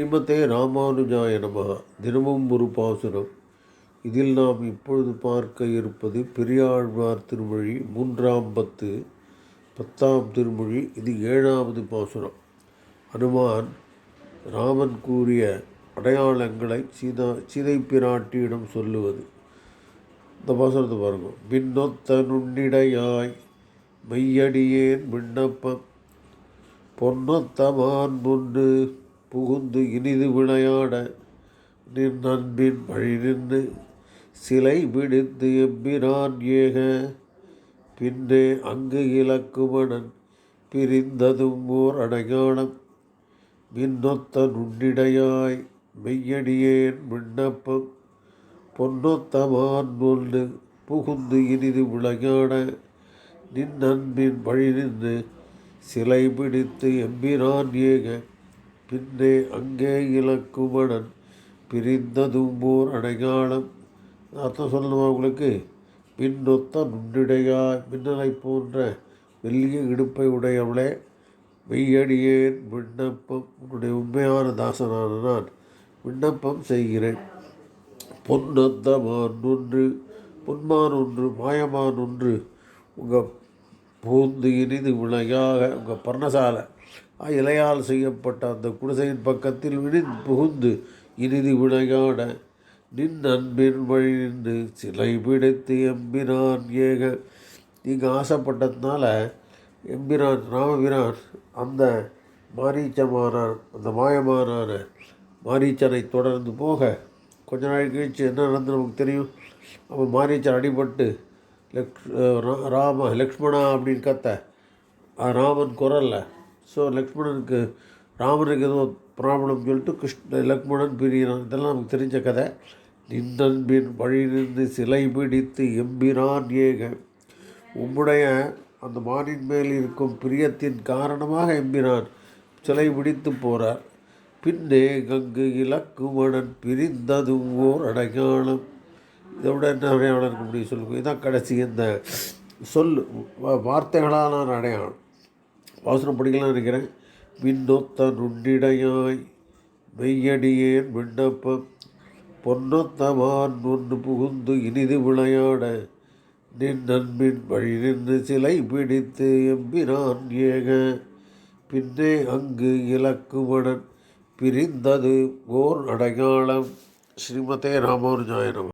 ஸ்ரீமதே ராமானுஜாய நமः. தினமும் ஒரு பாசுரம். இதில் நாம் இப்பொழுது பார்க்க இருப்பது பெரியாழ்வார் திருமொழி மூன்றாம் பத்து பத்தாம் திருமொழி. இது ஏழாவது பாசுரம். அனுமான் ராமன் கூறிய அடையாளங்களை சீதா சீதை பிராட்டியிடம் சொல்லுவது. இந்த பாசுரத்தை பாருங்க. பின்னொத்த நுண்ணிடையாய் மெய்யடியேன் விண்ணப்பம். பொன்னொத்தமான் முன்னு புகுந்து இனிது விளையாட நின் அன்பின் வழி நின்று சிலை விடுத்து எம்பிரான் ஏக. பின்னே அங்கு இலக்குமணன் பிரிந்ததும் ஓர் அடையாளம். மின்னொத்த நுண்ணிடையாய் மெய்யடியேன் விண்ணப்பம். பொன்னொத்தமான் ஒன்று புகுந்து இனிது விளையாட நின் அன்பின் வழி நின்று சிலை பிடித்து எம்பிரான் ஏக. பின்னே அங்கே இலக்குமணன் பிரிந்ததும் ஓர் அடையாளம். அர்த்தம் சொல்லணுமா உங்களுக்கு? பின்னொத்த நுண்ணிடையா மின்னலை போன்ற மெல்லிய இடுப்பை உடையவளே மெய்யடியேன் விண்ணப்பம். உன்னுடைய உண்மையான தாசனான நான் விண்ணப்பம் செய்கிறேன். பொன்னந்தமான் ஒன்று பொன்மான் ஒன்று மாயமான் ஒன்று. உங்கள் பூந்து இனிது விளையாக உங்கள் பர்ணசாலை. இலையால் செய்யப்பட்ட அந்த குடிசையின் பக்கத்தில் விழி புகுந்து இனிது விளையாட நின் அன்பின் வழி நின்று சிலை பிடித்து எம்பினான் ஏக. நீங்கள் ஆசைப்பட்டதுனால எம்பிரான் ராமபிரான் அந்த மாரீச்சமானான் அந்த மாயமானான மாரீச்சனை தொடர்ந்து போக கொஞ்ச நாள் கழிச்சு என்ன நடந்து நமக்கு தெரியும்? அவன் மாரீச்சன் அடிபட்டு லக்ஷ் ராம லக்ஷ்மணா அப்படின்னு கத்த ராமன் குரலில் ஸோ லக்ஷ்மணனுக்கு ராமனுக்கு ஏதோ ப்ராப்ளம் சொல்லிட்டு கிருஷ்ண லக்ஷ்மணன் பிரிகிறான். இதெல்லாம் நமக்கு தெரிஞ்ச கதை. நின்றன்பின் வழி நின்று சிலை பிடித்து எம்பிரான் ஏக. உம்முடைய அந்த மானின் மேல் இருக்கும் பிரியத்தின் காரணமாக எம்பிரான் சிலை பிடித்து போகிறார் பின்னே கங்கு இலக்குமணன் பிரிந்ததும் ஓர் அடையாளம். இதோட என்ன அடையாளம் இருக்க முடியும் சொல்லுங்க. இதான் கடைசி. இந்த சொல் வார்த்தைகளான அடையாளம். வாசனம் படிக்கலாம் நினைக்கிறேன் விண்ணொத்த நுண்ணிடையாய் மெய்யடியேன் விண்ணப்பம். பொன்னொத்தமான் ஒன்று புகுந்து இனிது விளையாட நின் நண்பின் வழி நின்று சிலை பிடித்து எம்பிரான் ஏக. பின்னே அங்கு இலக்குமணன் பிரிந்தது ஓர் அடையாளம். ஸ்ரீமதே ராமானுஜாயனம்